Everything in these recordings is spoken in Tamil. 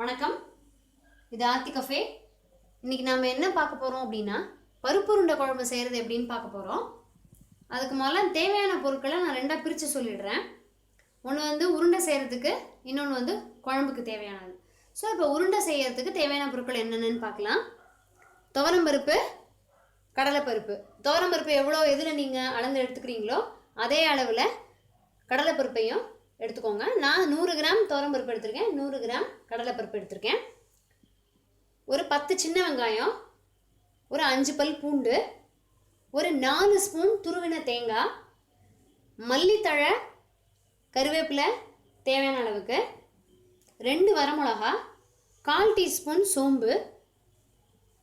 வணக்கம். இது ஆர்த்தி கஃபே. இன்றைக்கி நாம் என்ன பார்க்க போகிறோம் அப்படின்னா பருப்பு உருண்டை குழம்பு செய்கிறது எப்படின்னு பார்க்க போகிறோம் அதுக்கு முதல்ல தேவையான பொருட்களை நான் ரெண்டாக பிரித்து சொல்லிடுறேன். ஒன்று வந்து உருண்டை செய்கிறதுக்கு இன்னொன்று வந்து குழம்புக்கு தேவையானது. ஸோ இப்போ உருண்டை செய்கிறதுக்கு தேவையான பொருட்கள் என்னென்னு பார்க்கலாம். துவரம்பருப்பு கடலைப்பருப்பு. துவரம்பருப்பு எவ்வளோ எதில் நீங்கள் அளந்து எடுத்துக்கிறீங்களோ அதே அளவில் கடலைப்பருப்பையும் எடுத்துக்கோங்க. நான் நூறு கிராம் துவரம்பருப்பு எடுத்திருக்கேன். நூறு கிராம் கடலைப்பருப்பு எடுத்திருக்கேன். ஒரு பத்து சின்ன வெங்காயம் ஒரு அஞ்சு பல் பூண்டு ஒரு நாலு ஸ்பூன் துருவின தேங்காய் மல்லித்தழை கருவேப்பிலை தேவையான அளவுக்கு ரெண்டு வரமிளகா கால் டீஸ்பூன் சோம்பு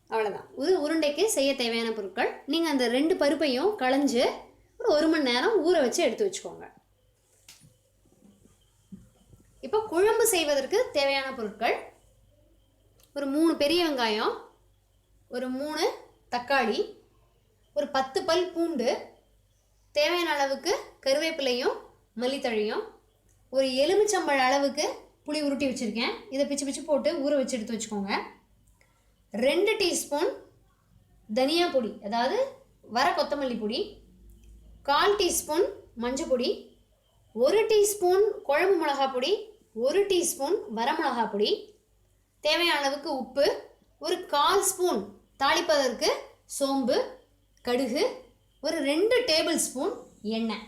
அவ்வளோதான் ஒரு உருண்டைக்கு செய்ய தேவையான பொருட்கள். நீங்கள் அந்த ரெண்டு பருப்பையும் களைஞ்சு ஒரு ஒரு மணி நேரம் ஊற வச்சு எடுத்து வச்சுக்கோங்க. இப்போ குழம்பு செய்வதற்கு தேவையான பொருட்கள் ஒரு மூணு பெரிய வெங்காயம் ஒரு மூணு தக்காளி ஒரு பத்து பல் பூண்டு தேவையான அளவுக்கு கருவேப்பிலையும் மல்லித்தழையும் ஒரு எலுமிச்சம்பழ அளவுக்கு புளி உருட்டி வச்சுருக்கேன். இதை பிச்சு பிச்சு போட்டு ஊற வச்சு எடுத்து வச்சுக்கோங்க. ரெண்டு டீஸ்பூன் தனியா பொடி அதாவது வர கொத்தமல்லி பொடி கால் டீஸ்பூன் மஞ்சள் பொடி ஒரு டீஸ்பூன் குழம்பு மிளகா பொடி ஒரு டீஸ்பூன் வரமிளகா பொடி தேவையான அளவுக்கு உப்பு ஒரு கால் ஸ்பூன் தாளிப்பதற்கு சோம்பு கடுகு ஒரு ரெண்டு டேபிள் ஸ்பூன் எண்ணெய்.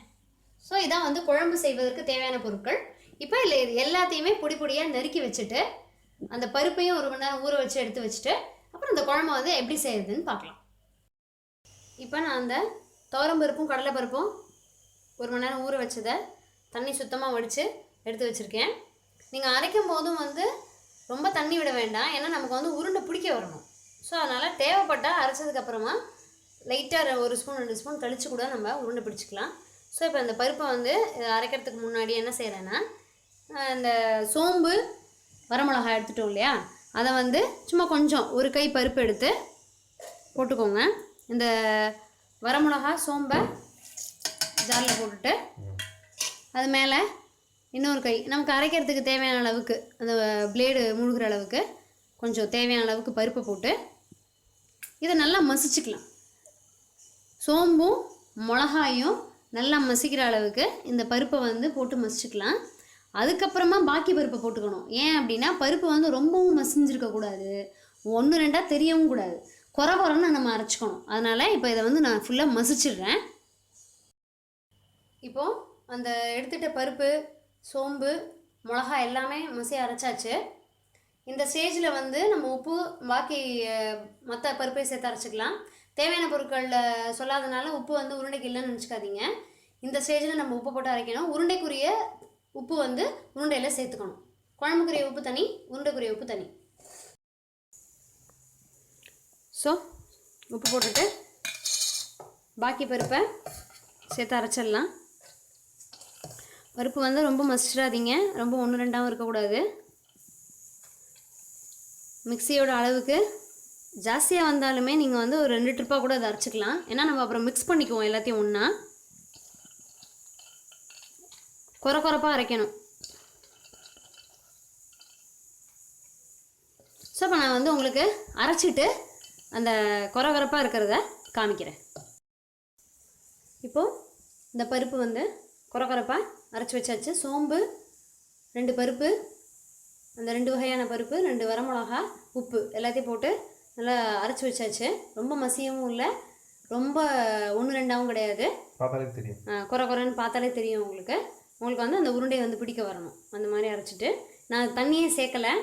ஸோ இதான் வந்து குழம்பு செய்வதற்கு தேவையான பொருட்கள். இப்போ இல்லை இது எல்லாத்தையுமே பொடி பொடியாக நறுக்கி வச்சுட்டு அந்த பருப்பையும் ஒரு மணி நேரம் ஊற வச்சு எடுத்து வச்சுட்டு அப்புறம் அந்த குழம்பு வந்து எப்படி செய்யறதுன்னு பார்க்கலாம். இப்போ நான் அந்த துவரம்பருப்பும் கடலைப்பருப்பும் ஒரு மணி நேரம் ஊற வச்சதை தண்ணி சுத்தமாக வடித்து எடுத்து வச்சுருக்கேன். நீங்கள் அரைக்கும் போதும் வந்து ரொம்ப தண்ணி விட வேண்டாம். ஏன்னா நமக்கு வந்து உருண்டை பிடிக்க வரணும். ஸோ அதனால் தேவைப்பட்டால் அரைச்சதுக்கப்புறமா லைட்டாக ஒரு ஸ்பூன் ரெண்டு ஸ்பூன் கழிச்சு கூட நம்ம உருண்டை பிடிச்சிக்கலாம். ஸோ இப்போ இந்த பருப்பை வந்து அரைக்கிறதுக்கு முன்னாடி என்ன செய்கிறேன்னா இந்த சோம்பு வரமிளகாய் எடுத்துட்டோம் இல்லையா? அதை வந்து சும்மா கொஞ்சம் ஒரு கை பருப்பு எடுத்து போட்டுக்கோங்க. இந்த வரமிளகா சோம்பை ஜாரில் போட்டுட்டு அது மேலே இன்னொரு கை நமக்கு அரைக்கிறதுக்கு தேவையான அளவுக்கு அந்த பிளேடு முழுகிற அளவுக்கு கொஞ்சம் தேவையான அளவுக்கு பருப்பை போட்டு இதை நல்லா மசிச்சுக்கலாம். சோம்பும் மிளகாயும் நல்லா மசிக்கிற அளவுக்கு இந்த பருப்பை வந்து போட்டு மசிச்சுக்கலாம். அதுக்கப்புறமா பாக்கி பருப்பை போட்டுக்கணும். ஏன் அப்படின்னா பருப்பு வந்து ரொம்பவும் மசிஞ்சிருக்கக்கூடாது ஒன்று ரெண்டாக தெரியவும் கூடாது. குறை குறைன்னு நம்ம அரைச்சிக்கணும். அதனால் இப்போ இதை வந்து நான் ஃபுல்லாக மசிச்சிடுறேன். இப்போது அந்த எடுத்துகிட்ட பருப்பு சோம்பு மிளகா எல்லாமே மசி அரைச்சாச்சு. இந்த ஸ்டேஜில் வந்து நம்ம உப்பு பாக்கி மற்ற பருப்பை சேர்த்து அரைச்சிக்கலாம். தேவையான பொருட்களில் சொல்லாதனால உப்பு வந்து உருண்டைக்கு இல்லைன்னு நினச்சிக்காதீங்க. இந்த ஸ்டேஜில் நம்ம உப்பு போட்டு அரைக்கணும். உருண்டைக்குரிய உப்பு வந்து உருண்டையில் சேர்த்துக்கணும். குழம்புக்குரிய உப்பு தனி உருண்டைக்குரிய உப்பு தனி. ஸோ உப்பு போட்டுட்டு பாக்கி பருப்பை சேர்த்து அரைச்சிடலாம். பருப்பு வந்து ரொம்ப மசிச்சிடாதீங்க. ரொம்ப ஒன்று ரெண்டாகவும் இருக்கக்கூடாது. மிக்சியோட அளவுக்கு ஜாஸ்தியாக வந்தாலுமே நீங்கள் வந்து ஒரு ரெண்டு ட்ரிப்பாக கூட அதை அரைச்சிக்கலாம். ஏன்னா நம்ம அப்புறம் மிக்ஸ் பண்ணிக்குவோம் எல்லாத்தையும் ஒன்றா குறை குறைப்பாக அரைக்கணும். ஸோ இப்போ நான் வந்து உங்களுக்கு அரைச்சிட்டு அந்த குறை குறைப்பாக இருக்கிறத காமிக்கிறேன். இப்போது இந்த பருப்பு வந்து குறை குறைப்பாக அரைச்சி வச்சாச்சு. சோம்பு ரெண்டு பருப்பு அந்த ரெண்டு வகையான பருப்பு ரெண்டு வரமிளகா உப்பு எல்லாத்தையும் போட்டு நல்லா அரைச்சி வச்சாச்சு. ரொம்ப மசியவும் இல்லை. ரொம்ப ஒன்று ரெண்டாவும் கிடையாது. பார்த்தாலே தெரியும். குறை குறைன்னு பார்த்தாலே தெரியும் உங்களுக்கு. உங்களுக்கு வந்து அந்த உருண்டை வந்து பிடிக்க வரணும். அந்த மாதிரி அரைச்சிட்டு. நான் தண்ணியே சேர்க்கலை.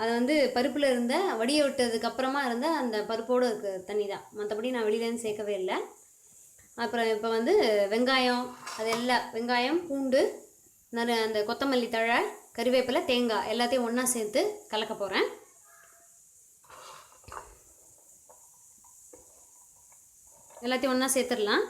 அது வந்து பருப்பில் இருந்த வடிய விட்டதுக்கு அப்புறமா இருந்த அந்த பருப்போடு இருக்க தண்ணி தான் மற்றபடி நான் வெளியிலேருந்து சேர்க்கவே இல்லை. அப்புறம் இப்போ வந்து வெங்காயம் அது எல்லாம் வெங்காயம் பூண்டு நறு அந்த கொத்தமல்லி தழை கறிவேப்பிலை தேங்காய் எல்லாத்தையும் ஒன்றா சேர்த்து கலக்க போகிறேன் எல்லாத்தையும் ஒன்றா சேர்த்துடலாம்.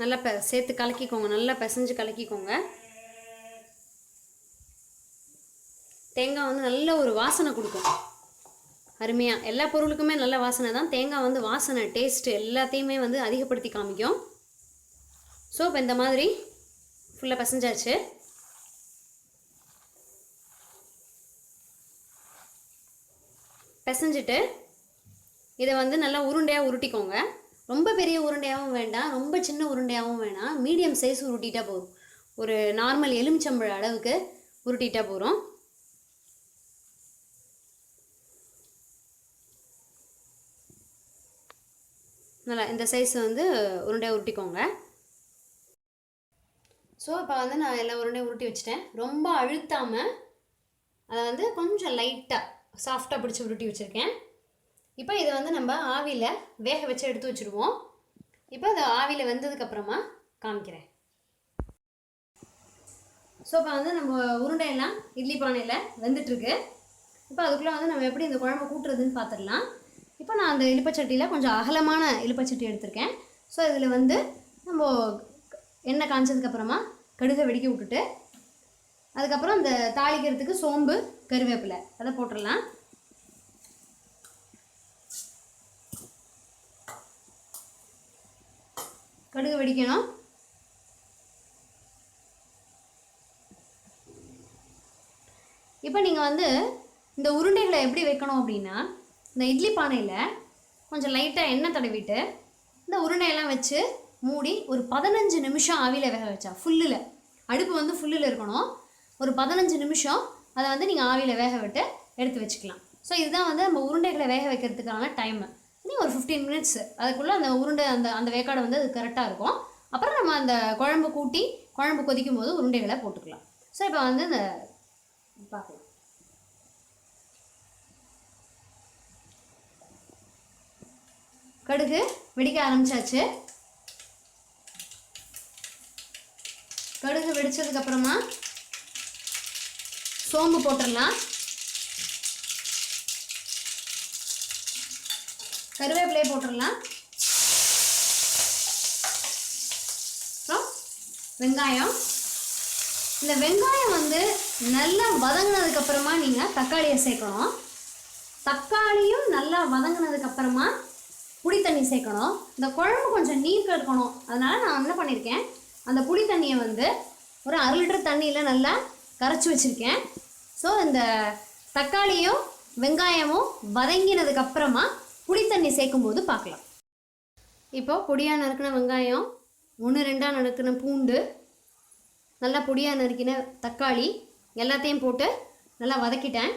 நல்லா ப சேர்த்து கலக்கிக்கோங்க. நல்லா பிசைஞ்சு கலக்கிக்கோங்க. தேங்காய் வந்து நல்ல ஒரு வாசனை கொடுக்கும். அருமையாக எல்லா பொருளுக்குமே நல்ல வாசனை தான். தேங்காய் வந்து வாசனை டேஸ்ட்டு எல்லாத்தையுமே வந்து அதிகப்படுத்தி காமிக்கும். ஸோ இப்போ இந்த மாதிரி ஃபுல்லாக பசஞ்சாச்சு. பிசைஞ்சிட்டு இதை வந்து நல்லா உருண்டையாக உருட்டிக்கோங்க. ரொம்ப பெரிய உருண்டையாகவும் வேண்டாம் ரொம்ப சின்ன உருண்டையாகவும் வேணாம். மீடியம் சைஸ் உருட்டிட்டா போதும். ஒரு நார்மல் எலுமிச்சம்பழ அளவுக்கு உருட்டிட்டா போகிறோம் நல்லா இந்த சைஸ் வந்து உருண்டையாக உருட்டிக்கோங்க. ஸோ இப்போ வந்து நான் எல்லா உருண்டையும் உருட்டி வச்சுட்டேன். ரொம்ப அழுத்தாமல் அதை வந்து கொஞ்சம் லைட்டாக சாஃப்டாக பிடிச்சி உருட்டி வச்சுருக்கேன். இப்போ இதை வந்து நம்ம ஆவியில் வேக வச்சு எடுத்து வச்சுருவோம். இப்போ அது ஆவியில் வெந்ததுக்கப்புறமா காமிக்கிறேன். ஸோ இப்போ வந்து நம்ம உருண்டையெல்லாம் இட்லி பானையில் வெந்துட்டுருக்கு. இப்போ அதுக்குள்ளே வந்து நம்ம எப்படி இந்த குழம்பு கூட்டுறதுன்னு பார்த்துடலாம் இப்போ நான் அந்த இழுப்பச்சட்டியில் கொஞ்சம் அகலமான இழுப்பச்சட்டி எடுத்திருக்கேன். ஸோ இதில் வந்து நம்ம எண்ணெய் காஞ்சதுக்கப்புறமா கடுகை வெடிக்க விட்டுட்டு அதுக்கப்புறம் அந்த தாளிக்கிறதுக்கு சோம்பு கருவேப்பிலை அதை போட்டுடலாம். கடுகு வெடிக்கணும். இப்போ நீங்கள் வந்து இந்த உருண்டைகளை எப்படி வைக்கணும் அப்படின்னா இந்த இட்லி பானையில் கொஞ்சம் லைட்டாக எண்ணெய் தடவிட்டு இந்த உருண்டையெல்லாம் வச்சு மூடி ஒரு பதினஞ்சு நிமிஷம் ஆவியில் வேக வச்சா ஃபுல்லில் அடுப்பு வந்து ஃபுல்லில் இருக்கணும். ஒரு பதினஞ்சு நிமிஷம் அதை வந்து நீங்கள் ஆவியில் வேக விட்டு எடுத்து வச்சுக்கலாம். ஸோ இதுதான் வந்து நம்ம உருண்டைகளை வேக வைக்கிறதுக்கான டைமு இன்னும் ஒரு ஃபிஃப்டீன் மினிட்ஸ் அதுக்குள்ளே அந்த உருண்டை அந்த அந்த வேக்காடு வந்து அது கரெக்டாக இருக்கும். அப்புறம் நம்ம அந்த குழம்பு கூட்டி குழம்பு கொதிக்கும் போது உருண்டைகளை போட்டுக்கலாம். ஸோ இப்போ வந்து இந்த பார்க்கலாம். கடுகு வெடிக்க ஆரம்பிச்சாச்சு. கடுகு வெடித்ததுக்கப்புறமா சோம்பு போட்டுடலாம். கருவேப்பிலையை போட்டுடலாம். அப்புறம் வெங்காயம். இந்த வெங்காயம் வந்து நல்லா வதங்கினதுக்கு அப்புறமா நீங்கள் தக்காளியை சேர்க்கணும். தக்காளியும் நல்லா வதங்கினதுக்கு அப்புறமா புளி தண்ணி சேர்க்கணும். இந்த குழம்பு கொஞ்சம் நீர்க்க இருக்கணும். அதனால் நான் என்ன பண்ணியிருக்கேன் அந்த புளி தண்ணியை வந்து ஒரு அரை லிட்டர் தண்ணியில் நல்லா கரைச்சி வச்சுருக்கேன். ஸோ இந்த தக்காளியும் வெங்காயமும் வதங்கினதுக்கு அப்புறமா புளி தண்ணி சேர்க்கும்போது பார்க்கலாம். இப்போ பொடியாக நறுக்கின வெங்காயம் ஒன்று ரெண்டாக நறுக்கின பூண்டு நல்லா பொடியாக நறுக்கின தக்காளி எல்லாத்தையும் போட்டு நல்லா வதக்கிட்டேன்.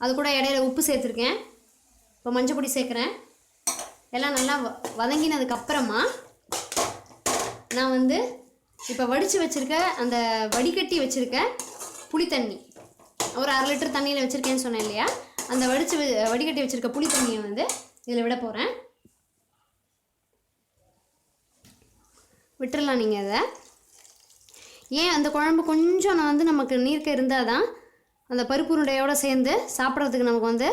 அது கூட இடையில உப்பு சேர்த்துருக்கேன். இப்போ மஞ்சள் பொடி சேர்க்குறேன். எல்லாம் நல்லா வ வதங்கினதுக்கப்புறமா நான் வந்து இப்போ வடித்து வச்சுருக்க அந்த வடிகட்டி வச்சுருக்க புளி தண்ணி ஒரு அரை லிட்டர் தண்ணியில் வச்சுருக்கேன்னு சொன்னேன் இல்லையா? அந்த வடித்து வ- வடிகட்டி வச்சுருக்க புளி தண்ணியை வந்து இதில் விட போகிறேன். விட்டுறலாம் நீங்கள் அதை ஏன் அந்த குழம்பு கொஞ்சம் நான் வந்து நமக்கு நீர்க்க இருந்தால் தான் அந்த பருப்பு உருண்டையோடு சேர்ந்து சாப்பிட்றதுக்கு நமக்கு வந்து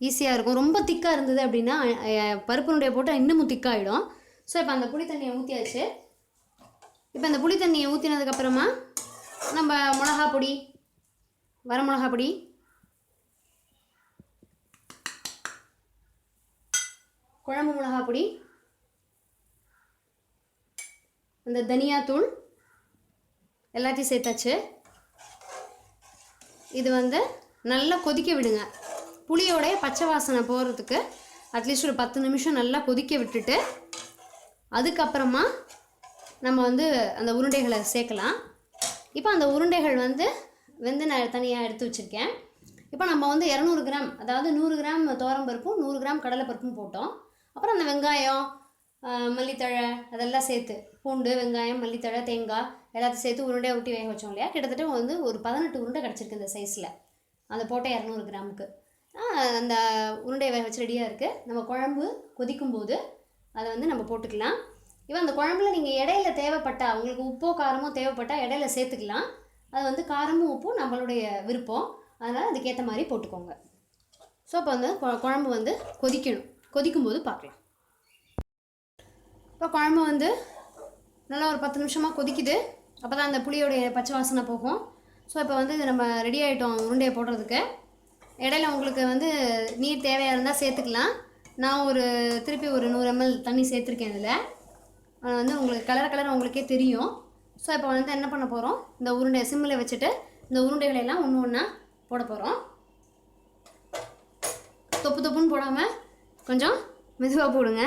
ஈஸியாக இருக்கும். ரொம்ப திக்காக இருந்தது அப்படின்னா பருப்பு உருண்டையை போட்டால் இன்னமும் திக்காகிடும் ஸோ இப்போ அந்த புளி தண்ணியை ஊற்றியாச்சு இப்போ அந்த புளி தண்ணியை ஊற்றினதுக்கப்புறமா நம்ம மிளகா பொடி வரமிளகா பொடி குழம்பு மிளகா பொடி அந்த தனியாத்தூள் எல்லாத்தையும் சேர்த்தாச்சு. இது வந்து நல்லா கொதிக்க விடுங்க. புளியோடைய பச்சை வாசனை போகிறதுக்கு அட்லீஸ்ட் ஒரு பத்து நிமிஷம் நல்லா கொதிக்க விட்டுட்டு அதுக்கப்புறமா நம்ம வந்து அந்த உருண்டைகளை சேர்க்கலாம். இப்போ அந்த உருண்டைகள் வந்து வெந்து நான் தனியாக எடுத்து வச்சுருக்கேன். இப்போ நம்ம வந்து இரநூறு கிராம் அதாவது நூறு கிராம் பருப்பும் நூறு கிராம் கடலைப்பருப்பும் போட்டோம். அப்புறம் அந்த வெங்காயம் மல்லித்தழை அதெல்லாம் சேர்த்து பூண்டு வெங்காயம் மல்லித்தழை தேங்காய் எல்லாத்தையும் சேர்த்து உருண்டையை ஊட்டி வேக வச்சோம் இல்லையா? கிட்டத்தட்ட வந்து ஒரு பதினெட்டு உருண்டை கிடச்சிருக்கு இந்த சைஸில் அந்த போட்ட இரநூறு கிராமுக்கு. அந்த உருண்டையை வேக வச்சு ரெடியாக இருக்குது நம்ம குழம்பு கொதிக்கும் போது அதை வந்து நம்ம போட்டுக்கலாம். இப்போ அந்த குழம்புல நீங்கள் இடையில தேவைப்பட்டால் உங்களுக்கு உப்போ காரமோ தேவைப்பட்டா இடையில சேர்த்துக்கலாம். அது வந்து காரமும் உப்பும் நம்மளுடைய விருப்பம். அதனால் அதுக்கேற்ற மாதிரி போட்டுக்கோங்க. ஸோ இப்போ வந்து கொ- குழம்பு வந்து கொதிக்கணும். கொதிக்கும்போது பார்க்கலாம். இப்போ குழம்பு வந்து நல்லா ஒரு பத்து நிமிஷமாக கொதிக்குது. அப்போ தான் அந்த புளியோடைய பச்சை வாசனை போகும். ஸோ இப்போ வந்து இது நம்ம ரெடி ஆகிட்டோம் உருண்டையை போடுறதுக்கு. இடையில உங்களுக்கு வந்து நீர் தேவையாக இருந்தால் சேர்த்துக்கலாம். நான் ஒரு திருப்பி ஒரு நூறு எம்எல் தண்ணி சேர்த்துருக்கேன் இதில். வந்து உங்களுக்கு கலர் கலர் உங்களுக்கே தெரியும். ஸோ இப்போ வந்து என்ன பண்ண போகிறோம் இந்த உருண்டை சிம்மில் வச்சுட்டு இந்த உருண்டைகளை எல்லாம் ஒன்று ஒன்றா போட போகிறோம் தொப்பு தொப்புன்னு போடாமல் கொஞ்சம் மெதுவாக போடுங்க.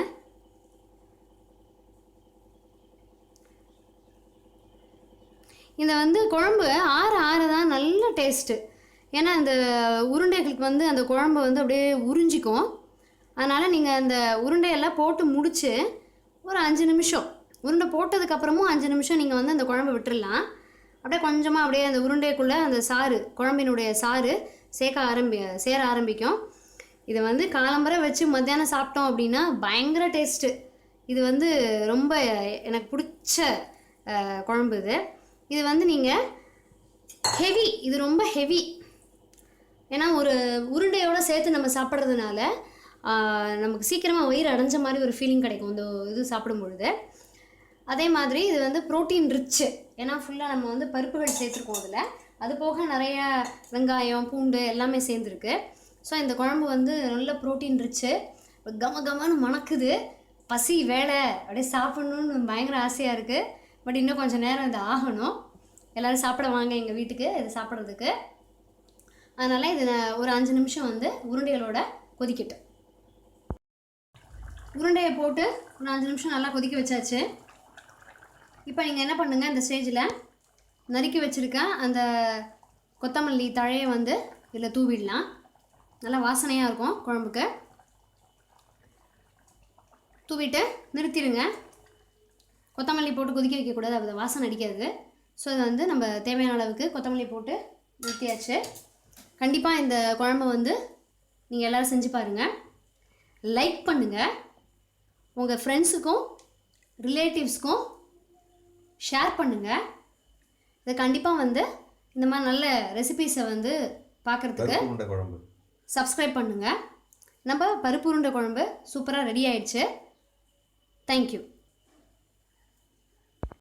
இந்த வந்து குழம்பு ஆற ஆற தான் நல்ல டேஸ்ட்டு ஏன்னா இந்த உருண்டைகளுக்கு வந்து அந்த குழம்பு வந்து அப்படியே உறிஞ்சிக்கும். அதனால் நீங்கள் அந்த உருண்டையெல்லாம் போட்டு முடித்து ஒரு அஞ்சு நிமிஷம். உருண்டை போட்டதுக்கப்புறமும் அஞ்சு நிமிஷம் நீங்கள் வந்து அந்த குழம்பு விட்டுடலாம் அப்படியே கொஞ்சமாக அப்படியே அந்த உருண்டைக்குள்ளே அந்த சாறு குழம்பினுடைய சாறு சேர்க்க ஆரம்பி சேர ஆரம்பிக்கும். இதை வந்து காலம்பரை வச்சு மத்தியானம் சாப்பிட்டோம் அப்படின்னா பயங்கர டேஸ்ட்டு இது வந்து ரொம்ப எனக்கு பிடிச்ச குழம்பு இது. இது வந்து நீங்கள் ஹெவி இது ரொம்ப ஹெவி ஏன்னா ஒரு உருண்டையோடு சேர்த்து நம்ம சாப்பிட்றதுனால நமக்கு சீக்கிரமாக வயிறு அடைஞ்ச மாதிரி ஒரு ஃபீலிங் கிடைக்கும் இந்த இது சாப்பிடும் பொழுது அதே மாதிரி இது வந்து ப்ரோட்டீன் ரிச்சு ஏன்னா ஃபுல்லாக நம்ம வந்து பருப்புகள் சேர்த்துருக்கோம் அதில் அது போக நிறைய வெங்காயம் பூண்டு எல்லாமே சேர்ந்துருக்கு. ஸோ இந்த குழம்பு வந்து நல்ல ப்ரோட்டீன் ரிச்சு கம கமன்னு மணக்குது. பசி வேலை. அப்படியே சாப்பிட்ணுன்னு பயங்கர ஆசையாக இருக்குது பட் இன்னும் கொஞ்சம் நேரம் இது ஆகணும். எல்லோரும் சாப்பிட வாங்க எங்கள் வீட்டுக்கு இது சாப்பிட்றதுக்கு. அதனால் இது ஒரு அஞ்சு நிமிஷம் வந்து உருண்டைகளோட கொதிக்கட்டும். உருண்டையை போட்டு ஒரு அஞ்சு நிமிஷம் நல்லா கொதிக்க வச்சாச்சு. இப்போ நீங்கள் என்ன பண்ணுங்கள் இந்த ஸ்டேஜில் நறுக்கி வச்சுருக்க அந்த கொத்தமல்லி தழையை வந்து இதில் தூவிடலாம். நல்லா வாசனையாக இருக்கும் குழம்புக்கு. தூவிட்டு நிறுத்திடுங்க. கொத்தமல்லி போட்டு கொதிக்க வைக்கக்கூடாது அது வாசனை அடிக்காது. ஸோ அதை வந்து நம்ம தேவையான அளவுக்கு கொத்தமல்லி போட்டு நிறுத்தியாச்சு. கண்டிப்பாக இந்த குழம்பு வந்து நீங்கள் எல்லோரும் செஞ்சு பாருங்கள் லைக் பண்ணுங்கள் உங்கள் ஃப்ரெண்ட்ஸுக்கும் ரிலேட்டிவ்ஸ்க்கும் ஷேர் பண்ணுங்கள் இதை கண்டிப்பாக வந்து இந்த மாதிரி நல்ல ரெசிபீஸை வந்து பார்க்குறதுக்கு குழம்பு. சப்ஸ்கிரைப் பண்ணுங்கள் நம்ம பருப்பு உருண்டை குழம்பு சூப்பராக ரெடி ஆயிடுச்சு. தேங்க்யூ